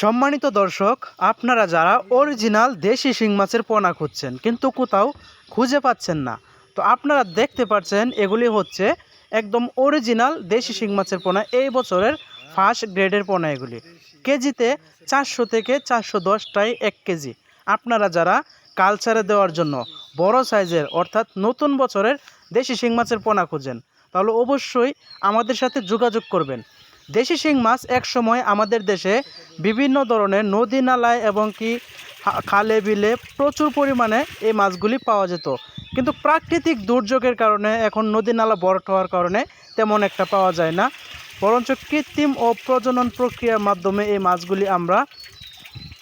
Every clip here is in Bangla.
সম্মানিত দর্শক, আপনারা যারা অরিজিনাল দেশি শিং মাছের পোনা খুঁজছেন, কিন্তু কোথাও খুঁজে পাচ্ছেন না, তো আপনারা দেখতে পাচ্ছেন এগুলি হচ্ছে একদম অরিজিনাল দেশি শিং মাছের পোনা, এই বছরের ফার্স্ট গ্রেডের পোনা এগুলি। কেজিতে চারশো থেকে চারশো দশটাই এক কেজি। আপনারা যারা কালচারে দেওয়ার জন্য বড় সাইজের অর্থাৎ নতুন বছরের দেশি শিং মাছের পোনা খুঁজেন, তাহলে অবশ্যই আমাদের সাথে যোগাযোগ করবেন। দেশি শিং মাছ এক সময় আমাদের দেশে বিভিন্ন ধরনের নদী নালায় এবং কি খালে বিলে প্রচুর পরিমাণে এই মাছগুলি পাওয়া যেত। কিন্তু প্রাকৃতিক দুর্যোগের কারণে এখন নদী নালা বরট হওয়ার কারণে তেমন একটা পাওয়া যায় না। বরঞ্চ কৃত্রিম ও প্রজনন প্রক্রিয়ার মাধ্যমে এই মাছগুলি আমরা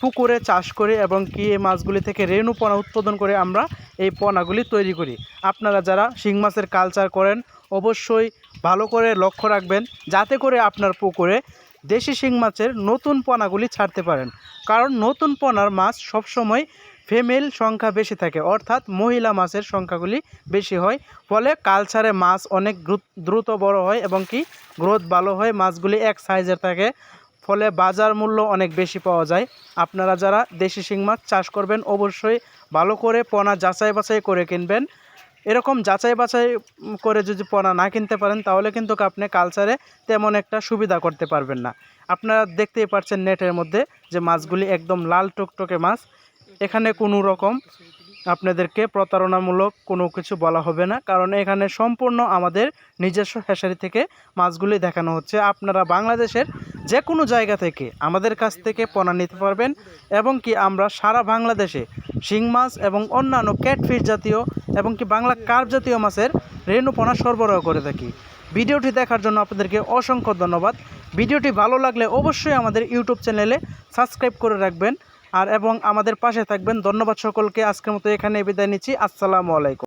পুকুরে চাষ করি এবং কি এই মাছগুলি থেকে রেণু পোনা উৎপাদন করে আমরা এই পোনাগুলি তৈরি করি। আপনারা যারা শিং মাছের কালচার করেন, অবশ্যই ভালো করে লক্ষ্য রাখবেন যাতে করে আপনার পুকুরে দেশি শিং মাছের নতুন পোনাগুলি ছাড়তে পারেন। কারণ নতুন পোনার মাছ সবসময় ফিমেল সংখ্যা বেশি থাকে, অর্থাৎ মহিলা মাছের সংখ্যাগুলি বেশি হয়। ফলে কালচারে মাছ অনেক দ্রুত বড় হয় এবং কি গ্রোথ ভালো হয়, মাছগুলি এক সাইজের থাকে। ফলে বাজার মূল্য অনেক বেশি পাওয়া যায়। আপনারা যারা দেশি শিং মাছ চাষ করবেন, অবশ্যই ভালো করে পোনা যাচাই বাছাই করে কিনবেন। এরকম যাচাই বাছাই করে যদি পোনা না কিনতে পারেন, তাহলে কিন্তু আপনি কালচারে তেমন একটা সুবিধা করতে পারবেন না। আপনারা দেখতেই পাচ্ছেন নেটের মধ্যে যে মাছগুলি একদম লাল টকটকে মাছ। এখানে কোনো রকম আপনাদেরকে প্রতারণামূলক কোনো কিছু বলা হবে না, কারণ এখানে সম্পূর্ণ আমাদের নিজস্ব হ্যাসারি থেকে মাছগুলি দেখানো হচ্ছে। আপনারা বাংলাদেশের যে কোনো জায়গা থেকে আমাদের কাছ থেকে পোনা নিতে পারবেন এবং কি আমরা সারা বাংলাদেশে শিং মাছ এবং অন্যান্য ক্যাটফিশ জাতীয় এবং কি বাংলা কার্প জাতীয় মাছের রেণু পোনা সরবরাহ করে থাকি। ভিডিওটি দেখার জন্য আপনাদেরকে অসংখ্য ধন্যবাদ। ভিডিওটি ভালো লাগলে অবশ্যই আমাদের ইউটিউব চ্যানেলে সাবস্ক্রাইব করে রাখবেন। আর এবং আমাদের পাশে থাকবেন। ধন্যবাদ সকলকে। আজকের মতো এখানে বিদায় নিচ্ছি। আসসালামু আলাইকুম।